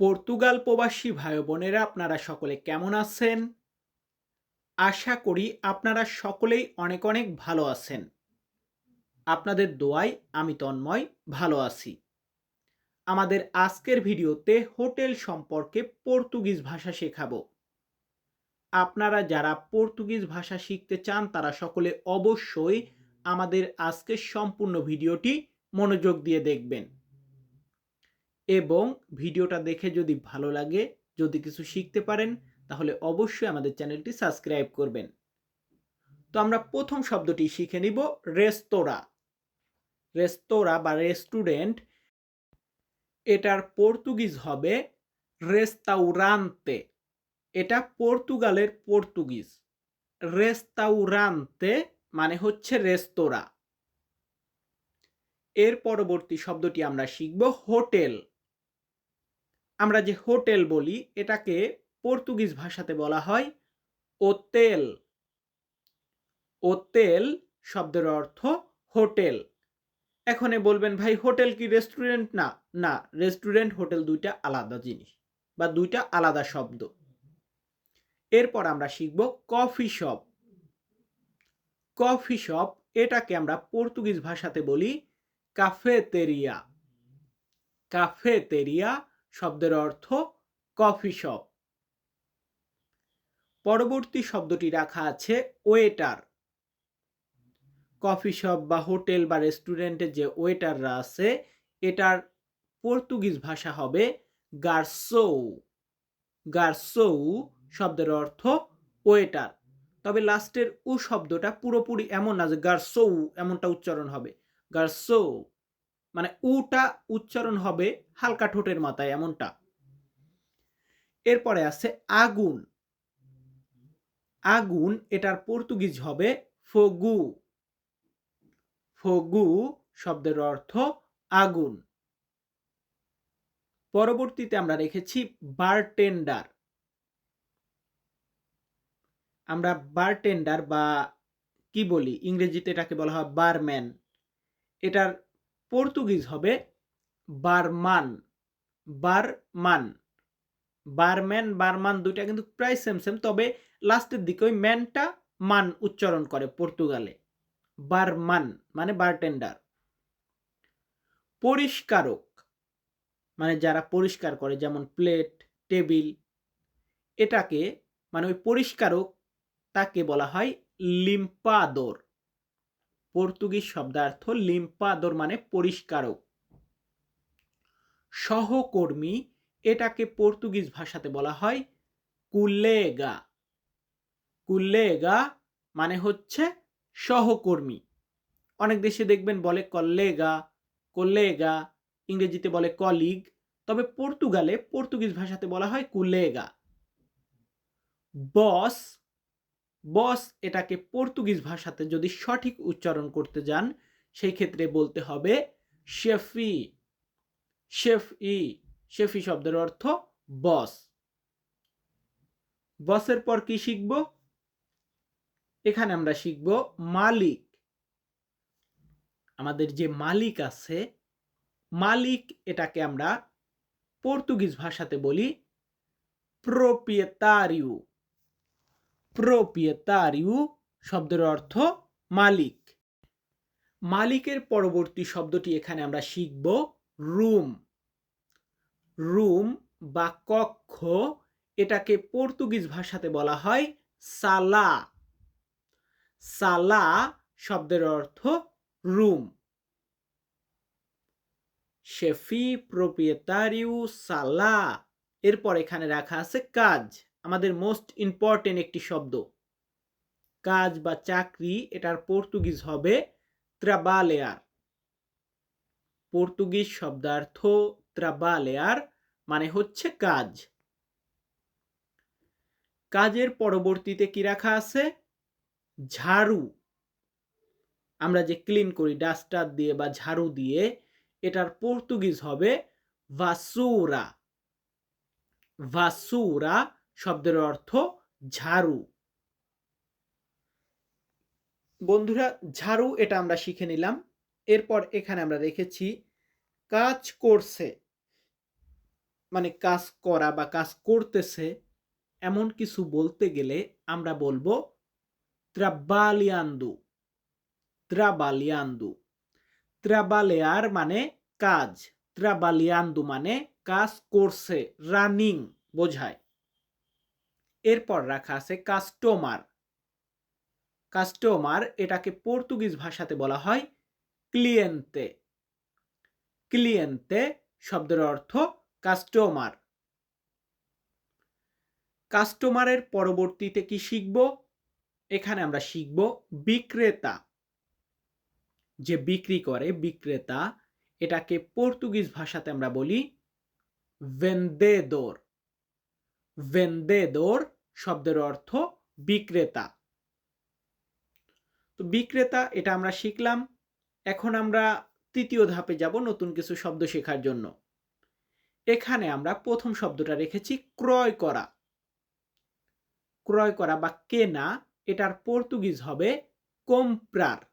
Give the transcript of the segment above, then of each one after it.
Portugal প্রবাসী ভাই বোনেরা, আপনারা সকলে কেমন আছেন? আশা করি আপনারা সকলেই অনেক অনেক ভালো আছেন। আপনাদের দোয়ায় আমি তন্ময় ভালো আছি। আমাদের আজকের ভিডিওতে হোটেল সম্পর্কে পর্তুগিজ ভাষা শেখাবো। আপনারা যারা পর্তুগিজ ভাষা শিখতে চান, তারা সকলে অবশ্যই আমাদের আজকের সম্পূর্ণ ভিডিওটি মনোযোগ দিয়ে দেখবেন। এবং ভিডিওটা দেখে যদি ভালো লাগে, যদি কিছু শিখতে পারেন, তাহলে অবশ্যই আমাদের চ্যানেলটি সাবস্ক্রাইব করবেন। তো আমরা প্রথম শব্দটি শিখে নিব, রেস্তোরা। রেস্তোরা বা রেস্টুরেন্ট, এটার পর্তুগিজ হবে রেস্তাউরান্তে। এটা পর্তুগালের পর্তুগিজ। রেস্তাউরান্তে মানে হচ্ছে রেস্তোরা। এর পরবর্তী শব্দটি আমরা শিখব হোটেল। আমরা যে হোটেল বলি, এটাকে পর্তুগিজ ভাষাতে বলা হয় ওতেল। ওতেল শব্দের অর্থ হোটেল। এখনে বলবেন, ভাই, হোটেল কি রেস্টুরেন্ট? না না, রেস্টুরেন্ট, হোটেল দুইটা আলাদা জিনিস বা দুইটা আলাদা শব্দ। এরপর আমরা শিখব কফি শপ। কফি শপ, এটাকে আমরা পর্তুগিজ ভাষাতে বলি কাফেতেরিয়া। কাফেতেরিয়া শব্দের অর্থ কফি শপ পরবর্তী শব্দটি রাখা আছে ওয়েটার কফি শপ বা হোটেল বা রেস্টুরেন্টে যে ওয়েটাররা আছে, এটার পর্তুগিজ ভাষা হবে গার্সৌ গার্সৌ শব্দের অর্থ ওয়েটার তবে লাস্টের উ শব্দটা পুরোপুরি এমন না যে গার্সৌ এমনটা উচ্চারণ হবে। গার্সৌ মানে উটা উচ্চারণ হবে হালকা ঠোঁটের মাথায় এমনটা। এরপরে আছে আগুন। আগুন এটার পর্তুগিজ হবে ফগু। ফগু শব্দের অর্থ আগুন। পরবর্তীতে আমরা রেখেছি বারটেন্ডার। আমরা বারটেন্ডার বা কি বলি? ইংরেজিতে এটাকে বলা হয় বারম্যান। এটার পর্তুগিজ হবে বারমান বারমান বারম্যান বারমান দুইটা কিন্তু প্রায় সেম সেম তবে লাস্টের দিকে ওই ম্যানটা মান উচ্চারণ করে পর্তুগালে। বারমান মানে বারটেন্ডার পরিষ্কারক মানে যারা পরিষ্কার করে, যেমন প্লেট টেবিল এটাকে মানে ওই পরিষ্কারক, তাকে বলা হয় লিম্পাদোর। পর্তুগিজ শব্দার্থ লিম্পাদোর মানে পরিষ্কারক। সহকর্মী, এটাকে পর্তুগিজ ভাষাতে বলা হয় কুলেগা কুলেগা মানে হচ্ছে সহকর্মী। অনেক দেশে দেখবেন বলে কল্লেগা কল্লেগা, ইংরেজিতে বলে কলিগ, তবে পর্তুগালে পর্তুগিজ ভাষাতে বলা হয় কুলেগা বস বস এটাকে পর্তুগিজ ভাষাতে যদি সঠিক উচ্চারণ করতে যান, সেই ক্ষেত্রে বলতে হবে শেফি। শেফ ই শেফি শব্দের অর্থ বস। বসের পর কি শিখব? এখানে আমরা শিখব মালিক। আমাদের যে মালিক আছে, মালিক এটাকে আমরা পর্তুগিজ ভাষাতে বলি প্রোপিয়েতারিউ প্রোপিয়েতারিউ শব্দের অর্থ মালিক। মালিকের পরবর্তী শব্দটি এখানে আমরা শিখব রুম রুম বা কক্ষ এটাকে পর্তুগিজ ভাষাতে বলা হয় সালা সালা শব্দের অর্থ রুম শেফি প্রোপিয়েতারিউ সালা এরপর এখানে রাখা আছে কাজ। আমাদের মোস্ট ইম্পর্টেন্ট একটি শব্দ। কাজ বা চাকরি, এটার পর্তুগিজ হবে ত্রাবালেয়ার পর্তুগিজ শব্দার্থ ত্রাবালেয়ার মানে হচ্ছে কাজ। কাজের পরবর্তীতে কি রাখা আছে? ঝাড়ু। আমরা যে ক্লিন করি, ডাস্টার দিয়ে বা ঝাড়ু দিয়ে, এটার পর্তুগিজ হবে ভাসুরা। ভাসুরা শব্দের অর্থ ঝাড়ু। বন্ধুরা, ঝাড়ু এটা আমরা শিখে নিলাম। এরপর এখানে আমরা রেখেছি কাজ করছে মানে কাজ করা বা কাজ করতেছে এমন কিছু বলতে গেলে আমরা বলব ত্রাবালিয়ান্দু। ত্রাবালিয়ান্দু। ত্রাবালেয়ার মানে কাজ। ত্রাবালিয়ান্দু মানে কাজ করছে, রানিং বোঝায়। এরপর রাখা আছে কাস্টমার কাস্টমার এটাকে পর্তুগিজ ভাষাতে বলা হয় ক্লিয়েন্তে ক্লিয়েন্তে শব্দের অর্থ কাস্টমার কাস্টমারের পরবর্তীতে কি শিখব? এখানে আমরা শিখব বিক্রেতা। যে বিক্রি করে, বিক্রেতা, এটাকে পর্তুগিজ ভাষাতে আমরা বলি ভেন্দেদোর ভেন্দেদোর শব্দের অর্থ বিক্রেতা। তো বিক্রেতা, এটা আমরা শিখলাম। এখন আমরা তৃতীয় ধাপে যাব নতুন কিছু শব্দ শেখার জন্য। এখানে আমরা প্রথম শব্দটা রেখেছি ক্রয় করা। ক্রয় করা বা কেনা, এটার পর্তুগিজ হবে কোম্প্রার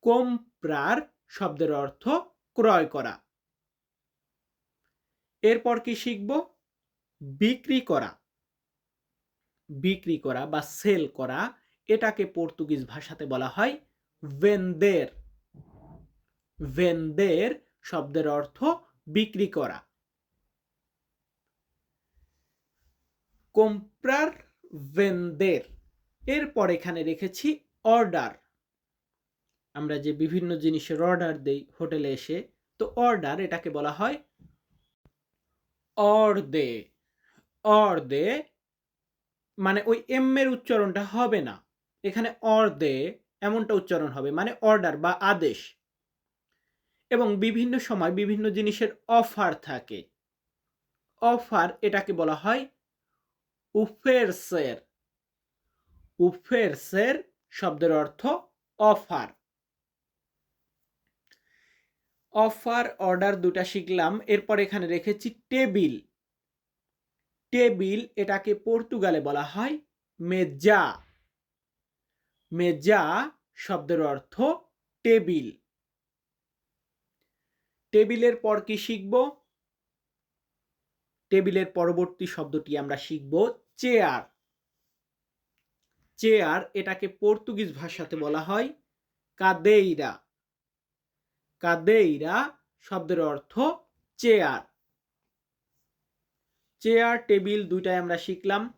কোম্প্রার শব্দের অর্থ ক্রয় করা। এরপর কি শিখব? বিক্রি করা বিক্রি করা বা সেল করা, এটাকে পর্তুগিজ ভাষাতে বলা হয় ভেন্দের ভেন্দের শব্দের অর্থ বিক্রি করা। কোম্প্রার ভেন্দের এরপর এখানে রেখেছি অর্ডার আমরা যে বিভিন্ন জিনিসের অর্ডার দেই হোটেলে এসে, তো অর্ডার এটাকে বলা হয় অর্দে অর্দে মানে ওই এম এর উচ্চারণটা হবে না। এখানে অর্দে এমনটা উচ্চারণ হবে মানে অর্ডার বা আদেশ। এবং বিভিন্ন সময় বিভিন্ন জিনিসের অফার থাকে। অফার এটাকে বলা হয় উফেরসের। উফেরসের শব্দের অর্থ অফার অফার অর্ডার দুটা শিখলাম, এরপর এখানে রেখেছি টেবিল টেবিল এটাকে পর্তুগালে বলা হয় মেজা মেজা শব্দের অর্থ টেবিল। টেবিলের পর কি শিখব? টেবিলের পরবর্তী শব্দটি আমরা শিখব চেয়ার। চেয়ার এটাকে পর্তুগিজ ভাষাতে বলা হয় কাদেইরা। কাদেইরা শব্দের অর্থ চেয়ার। চেয়ার, টেবিল দুইটাই আমরা শিখলাম।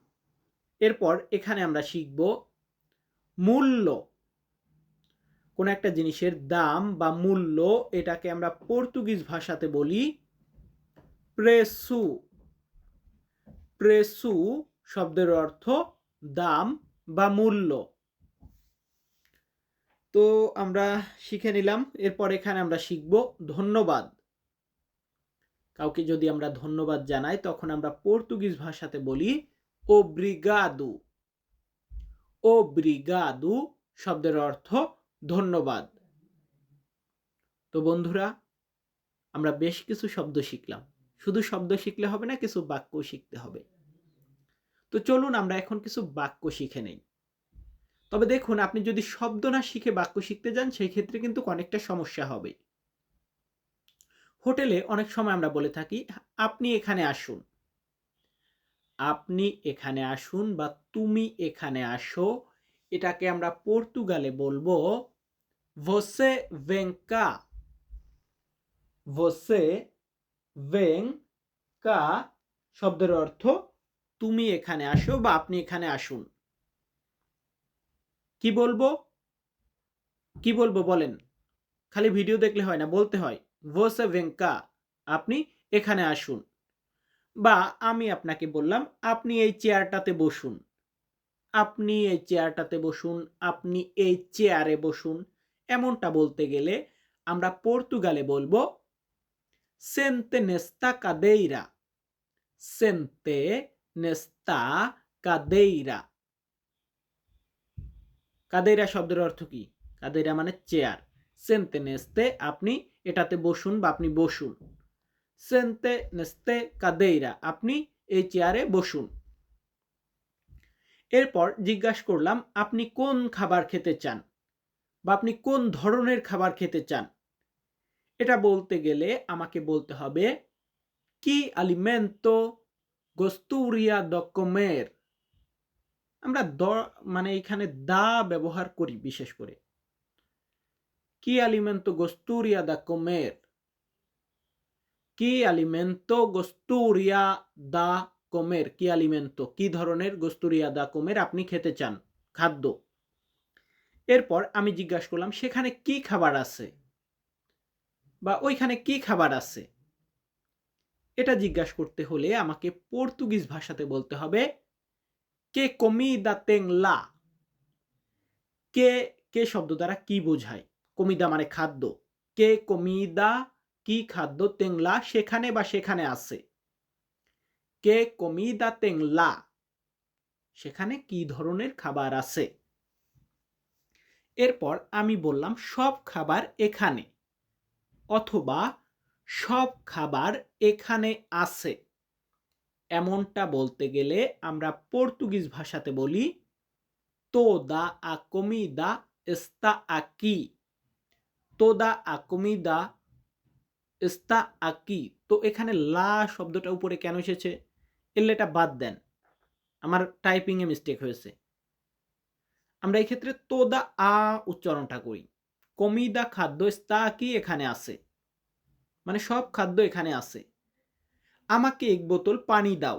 এরপর এখানে আমরা শিখব মূল্য। কোন একটা জিনিসের দাম বা মূল্য এটাকে আমরা পর্তুগিজ ভাষাতে বলি প্রেসু। প্রেসু শব্দের অর্থ দাম বা মূল্য। তো আমরা শিখে নিলাম। এরপর এখানে আমরা শিখব ধন্যবাদ। কাউকে যদি আমরা ধন্যবাদ জানাই, তখন আমরা পর্তুগিজ ভাষাতে বলি ও ব্রিগাদু ও ব্রিগাদু শব্দের অর্থ ধন্যবাদ তো বন্ধুরা, আমরা বেশ কিছু শব্দ শিখলাম। শুধু শব্দ শিখলে হবে না, কিছু বাক্য শিখতে হবে। তো চলুন আমরা এখন কিছু বাক্য শিখে নেই। তবে দেখুন, আপনি যদি শব্দ না শিখে বাক্য শিখতে যান সেই ক্ষেত্রে কিন্তু অনেকটা সমস্যা হবে। হোটেলে অনেক সময় আমরা বলে থাকি, আপনি এখানে আসুন। আপনি এখানে আসুন বা তুমি এখানে আসো। এটাকে আমরা পর্তুগালে বলব, você ভেঙ্কা você vem cá শব্দের অর্থ, তুমি এখানে আসো বা আপনি এখানে আসুন। কি বলব? কি বলব বলেন? খালি ভিডিও দেখলে হয় না, বলতে হয়। Cá আপনি এখানে আসুন। বা আমি আপনাকে বললাম, আপনি এই চেয়ারটাতে বসুন। আপনি এই চেয়ারটাতে বসুন, আপনি এই চেয়ারে বসুন। এমনটা বলতে গেলে আমরা পর্তুগালে বলব, সেন্তে নেস্তা কাদেইরা। সেন্তে নেস্তা কাদেইরা। কাদেইরা শব্দের অর্থ কি? কাদেইরা মানে চেয়ার। সেন্তে নেস্তে আপনি এটাতে বসুন বা আপনি বসুন। সেন্তে নেস্তে কাদেইরা, আপনি এই চেয়ারে বসুন। এরপর জিজ্ঞাসা করলাম, আপনি কোন খাবার খেতে চান? বা আপনি কোন ধরনের খাবার খেতে চান? এটা বলতে গেলে আমাকে বলতে হবে, কি gostaria de comer? আমরা দ মানে এখানে দা ব্যবহার করি বিশেষ করে। কি alimento gostaria de comer? কি alimento gostaria da comer? কি alimento? কি ধরনের gostaria da comer? আপনি খেতে চান। খাদ্য। এরপর আমি জিজ্ঞাসা করলাম, সেখানে কি খাবার আছে? বা ওইখানে কি খাবার আছে? এটা জিজ্ঞাসা করতে হলে আমাকে পর্তুগিজ ভাষাতে বলতে হবে, কে কমিদা তেংলা কে কে শব্দ দ্বারা কি বোঝায়? কমিদা মানে খাদ্য। কে কমিদা কি খাদ্য তেংলা সেখানে বা সেখানে আছে? কে কমিদা তেংলা, সেখানে কি ধরনের খাবার আছে? এরপর আমি বললাম সব খাবার এখানে, অথবা সব খাবার এখানে আছে। এমনটা বলতে গেলে আমরা পর্তুগিজ ভাষাতে বলি তো toda a comida está aquí। A comida está aquí. তো এখানে লা শব্দটা উপরে কেন এসেছে? এলে এটা বাদ দেন। আমার টাইপিং এ মিস্টেক হয়েছে। আমরা এই ক্ষেত্রে তোদা আ উচ্চারণটা করি। কমিদা খাদ্য স্তা কি এখানে আছে। মানে সব খাদ্য এখানে আছে। আমাকে এক বোতল পানি দাও।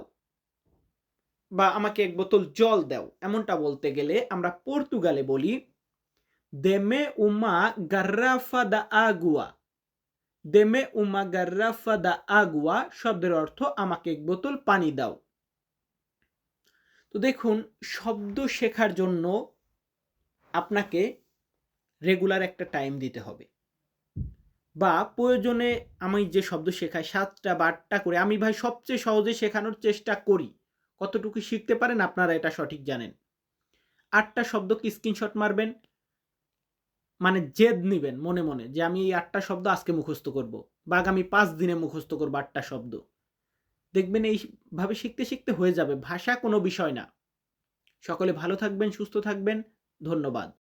বা আমাকে এক বোতল জল দাও। এমনটা বলতে গেলে আমরা পর্তুগালে বলি দেমে উমা গার্রাফা দা আগুয়া দেমে উমা গার্রাফা দা আগুয়া শব্দের অর্থ আমাকে এক বোতল পানি দাও। তো দেখুন, শব্দ শেখার জন্য আপনাকে রেগুলার একটা টাইম দিতে হবে। বা প্রয়োজনে আমি যে শব্দ শেখাই, সাতটা বা আটটা করে, আমি ভাই সবচেয়ে সহজে শেখানোর চেষ্টা করি। কতটুকু শিখতে পারেন আপনারা এটা সঠিক জানেন। আটটা শব্দ কি স্ক্রিনশট মারবেন মানে জেদ নিবেন মনে মনে যে আমি এই আটটা শব্দ আজকে মুখস্থ করব বা আগামী পাঁচ দিনে মুখস্থ করব আটটা শব্দ। দেখবেন এইভাবে শিখতে শিখতে হয়ে যাবে, ভাষা কোনো বিষয় না। সকলে ভালো থাকবেন, সুস্থ থাকবেন, ধন্যবাদ।